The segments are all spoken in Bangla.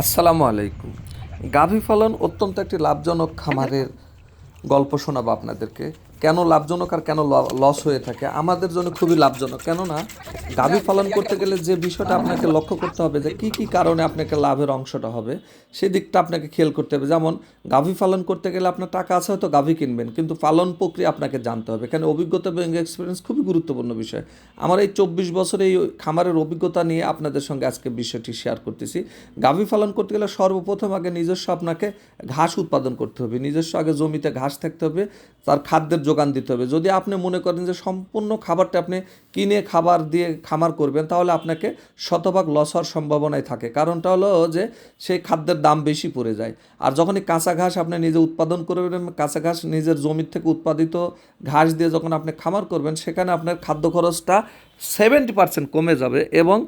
আসসালামু আলাইকুম। গাভী ফলন অত্যন্ত একটি লাভজনক খামারের গল্প শোনাব আপনাদেরকে। কেন লাভজনক আর কেন লস হয়ে থাকে? আমাদের জন্য খুবই লাভজনক। কেননা গাভী পালন করতে গেলে যে বিষয়টা আপনাকে লক্ষ্য করতে হবে যে কি কি কারণে আপনাকে লাভের অংশটা হবে সেই দিকটা আপনাকে খেয়াল করতে হবে। যেমন, গাভী পালন করতে গেলে আপনার টাকা আছে, হয়তো গাভী কিনবেন, কিন্তু পালন প্রক্রিয়া আপনাকে জানতে হবে। কেন? অভিজ্ঞতা এবং এক্সপিরিয়েন্স খুবই গুরুত্বপূর্ণ বিষয়। আমার এই চব্বিশ বছরে এই খামারের অভিজ্ঞতা নিয়ে আপনাদের সঙ্গে আজকে বিষয়টি শেয়ার করতেছি। গাভী পালন করতে গেলে সর্বপ্রথম আগে নিজস্ব আপনাকে ঘাস উৎপাদন করতে হবে। নিজস্ব আগে জমিতে ঘাস থাকতে হবে, তার খাদ্যের যোগান দিতে হবে। যদি আপনি মনে করেন যে সম্পূর্ণ খাবারটা আপনি কিনে খাবার দিয়ে খামার করবেন, তাহলে আপনাকে শতভাগ লস হওয়ার সম্ভাবনাই থাকে। কারণটা হলো যে সেই খাদ্যের দাম বেশি পড়ে যায়। আর যখনই কাঁচা ঘাস আপনি নিজে উৎপাদন করবেন, কাঁচা ঘাস নিজের জমির থেকে উৎপাদিত ঘাস দিয়ে যখন আপনি খামার করবেন, সেখানে আপনার খাদ্য খরচটা সেভেন্টি পার্সেন্ট কমে যাবে এবং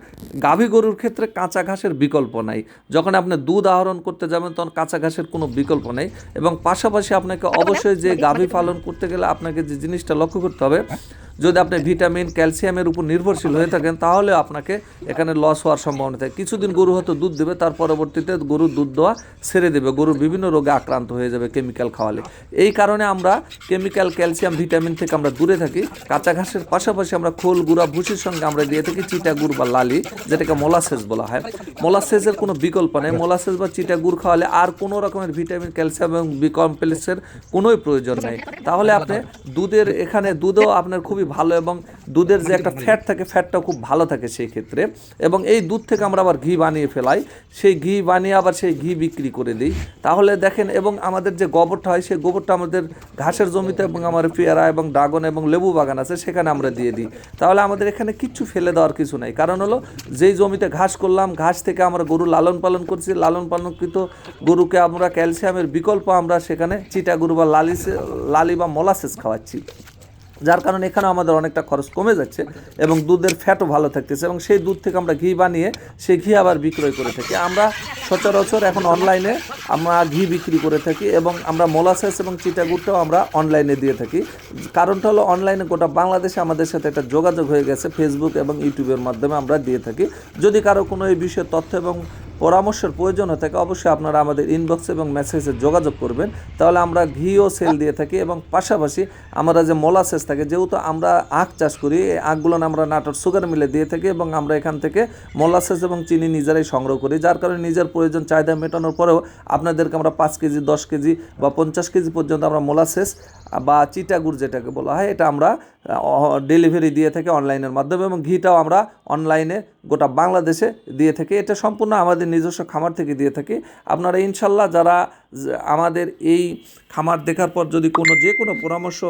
গাভী গরুর ক্ষেত্রে কাঁচা ঘাসের বিকল্প নাই। যখন আপনি দুধ আহরণ করতে যাবেন তখন কাঁচা ঘাসের কোনো বিকল্প নেই এবং পাশাপাশি আপনাকে অবশ্যই যে গাভী পালন করতে গেলে আপনাকে যে জিনিসটা লক্ষ্য করতে হবে যদি আপনি ভিটামিন ক্যালসিয়ামের উপর নির্ভরশীল হয়ে থাকেন, তাহলে আপনাকে এখানে লস হওয়ার সম্ভাবনা থাকে। কিছুদিন গরু হয়তো দুধ দেবে, তার পরবর্তীতে গরুর দুধ দেওয়া ছেড়ে দেবে, গরুর বিভিন্ন রোগে আক্রান্ত হয়ে যাবে কেমিক্যাল খাওয়ালে। এই কারণে আমরা কেমিক্যাল ক্যালসিয়াম ভিটামিন থেকে আমরা দূরে থাকি। কাঁচা ঘাসের পাশাপাশি আমরা খোল, গুঁড়া, ভুসির সঙ্গে আমরা দিয়ে থাকি চিটা গুড় বা লালি, যেটাকে মোলাসেস বলা হয়। মোলাসেসের কোনো বিকল্প নেই। মোলাসেস বা চিটা গুড় খাওয়ালে আর কোনো রকমের ভিটামিন ক্যালসিয়াম এবং বি কমপ্লেক্সের কোনোই প্রয়োজন নেই। তাহলে আপনি দুধের এখানে দুধও আপনার খুবই ভালো এবং দুধের যে একটা ফ্যাট থাকে ফ্যাটটাও খুব ভালো থাকে সেই ক্ষেত্রে। এবং এই দুধ থেকে আমরা আবার ঘি বানিয়ে ফেলাই। সেই ঘি বানিয়ে আবার সেই ঘি বিক্রি করে দিই। তাহলে দেখেন, এবং আমাদের যে গোবরটা হয়, সেই গোবরটা আমাদের ঘাসের জমিতে এবং আমার পেয়ারা এবং ড্রাগন এবং লেবু বাগান আছে, সেখানে আমরা দিয়ে দিই। তাহলে আমাদের এখানে কিচ্ছু ফেলে দেওয়ার কিছু নাই। কারণ হলো, যেই জমিতে ঘাস করলাম, ঘাস থেকে আমরা গরু লালন পালন করছি। লালন পালনকৃত গরুকে আমরা ক্যালসিয়ামের বিকল্প আমরা সেখানে চিটা গরু বা লালি লালি বা মলাসেস খাওয়াচ্ছি। যার কারণে এখানে আমাদের অনেকটা খরচ কমে যাচ্ছে এবং দুধের ফ্যাটও ভালো থাকতেছে এবং সেই দুধ থেকে আমরা ঘি বানিয়ে সেই ঘি আবার বিক্রয় করে থাকি। আমরা সচরাচর এখন অনলাইনে আমরা ঘি বিক্রি করে থাকি এবং আমরা মোলাসেস এবং চিটাগুড়টাও আমরা অনলাইনে দিয়ে থাকি। কারণটা হলো অনলাইনে গোটা বাংলাদেশে আমাদের সাথে একটা যোগাযোগ হয়ে গেছে ফেসবুক এবং ইউটিউবের মাধ্যমে আমরা দিয়ে থাকি। যদি কারও কোনো এই বিষয়ে তথ্য এবং পরামর্শের প্রয়োজন হয়ে থাকে, অবশ্যই আপনারা আমাদের ইনবক্স এবং মেসেজে যোগাযোগ করবেন। তাহলে আমরা ঘিও সেল দিয়ে থাকি এবং পাশাপাশি আমরা যে মোলাসেস থাকে, যেহেতু আমরা আখ চাষ করি, এই আখগুলো আমরা নাটোর সুগার মিলে দিয়ে থাকি এবং আমরা এখান থেকে মোলাসেস এবং চিনি নিজেরাই সংগ্রহ করি। যার কারণে নিজের প্রয়োজন, চাহিদা মেটানোর পরেও আপনাদেরকে আমরা পাঁচ কেজি, দশ কেজি বা পঞ্চাশ কেজি পর্যন্ত আমরা মোলাসেস বা চিটাগুড় যেটাকে বলা হয়, এটা আমরা ডেলিভারি দিয়ে থাকে অনলাইনের মাধ্যমে এবং ঘিটাও আমরা অনলাইনে গোটা বাংলাদেশে দিয়ে থাকি। এটা সম্পূর্ণ আমাদের নিজস্ব খামার থেকে দিয়ে থাকি। আপনারা ইনশাল্লাহ যারা আমাদের এই খামার দেখার পর যদি কোনো যে কোনো পরামর্শ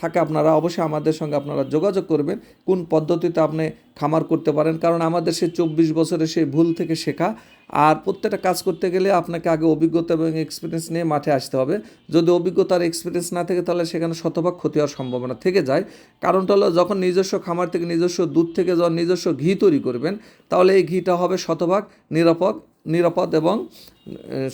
থাকে, আপনারা অবশ্যই আমাদের সঙ্গে আপনারা যোগাযোগ করবেন। কোন পদ্ধতিতে আপনি খামার করতে পারেন? কারণ আমাদের সেই চব্বিশ বছরের সেই ভুল থেকে শেখা আর প্রত্যেকটা কাজ করতে গেলে আপনাকে আগে অভিজ্ঞতা এবং এক্সপিরিয়েন্স নিয়ে মাঠে আসতে হবে। যদি অভিজ্ঞতার এক্সপিরিয়েন্স না থাকে তাহলে সেখানে শতভাগ ক্ষতি হওয়ার সম্ভাবনা থেকে যায়। কারণটা হলো যখন নিজস্ব খামার থেকে নিজস্ব দুধ থেকে যখন নিজস্ব ঘি তৈরি করবেন, তাহলে এই ঘিটা হবে শতভাগ নিরাপদ নিরাপদ এবং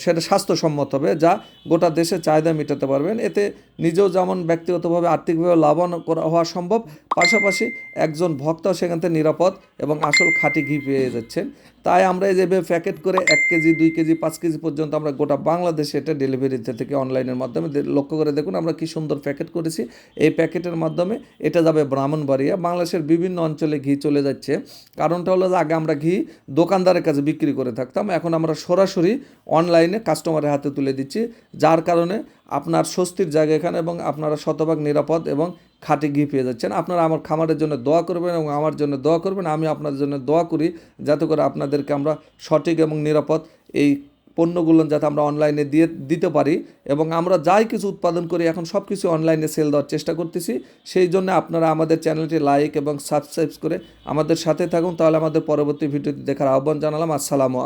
সেটা স্বাস্থ্যসম্মত হবে, যা গোটা দেশে চাহিদা মেটাতে পারবেন। এতে নিজেও যেমন ব্যক্তিগতভাবে আর্থিকভাবে লাভবান করা হওয়া সম্ভব, পাশাপাশি একজন ভক্তও সেখান থেকে নিরাপদ এবং আসল খাঁটি ঘি পেয়ে যাচ্ছেন। তাই আমরা এই যেভাবে প্যাকেট করে এক কেজি, দুই কেজি, পাঁচ কেজি পর্যন্ত আমরা গোটা বাংলাদেশে এটা ডেলিভারি দিতে থেকে অনলাইনের মাধ্যমে লক্ষ্য করে দেখুন আমরা কি সুন্দর প্যাকেট করেছি। এই প্যাকেটের মাধ্যমে এটা যাবে ব্রাহ্মণবাড়িয়া, বাংলাদেশের বিভিন্ন অঞ্চলে ঘি চলে যাচ্ছে। কারণটা হলো যে আগে আমরা ঘি দোকানদারের কাছে বিক্রি করে থাকতাম এখন আমরা সরাসরি অনলাইনে কাস্টমারের হাতে তুলে দিচ্ছি, যার কারণে আপনার স্বস্তির জায়গা এখানে এবং আপনারা শতভাগ নিরাপদ এবং খাঁটি ঘি পেয়ে যাচ্ছেন। আপনারা আমার খামারের জন্য দোয়া করবেন এবং আমার জন্য দোয়া করবেন। আমি আপনাদের জন্য দোয়া করি যাতে করে আপনাদেরকে আমরা সঠিক এবং নিরাপদ এই পণ্যগুলো যাতে আমরা অনলাইনে দিয়ে দিতে পারি এবং আমরা যাই কিছু উৎপাদন করি, এখন সব কিছু অনলাইনে সেল দেওয়ার চেষ্টা করতেছি। সেই জন্য আপনারা আমাদের চ্যানেলটি লাইক এবং সাবস্ক্রাইব করে আমাদের সাথে থাকুন। তাহলে আমাদের পরবর্তী ভিডিওটি দেখার আহ্বান জানালাম। আসসালামু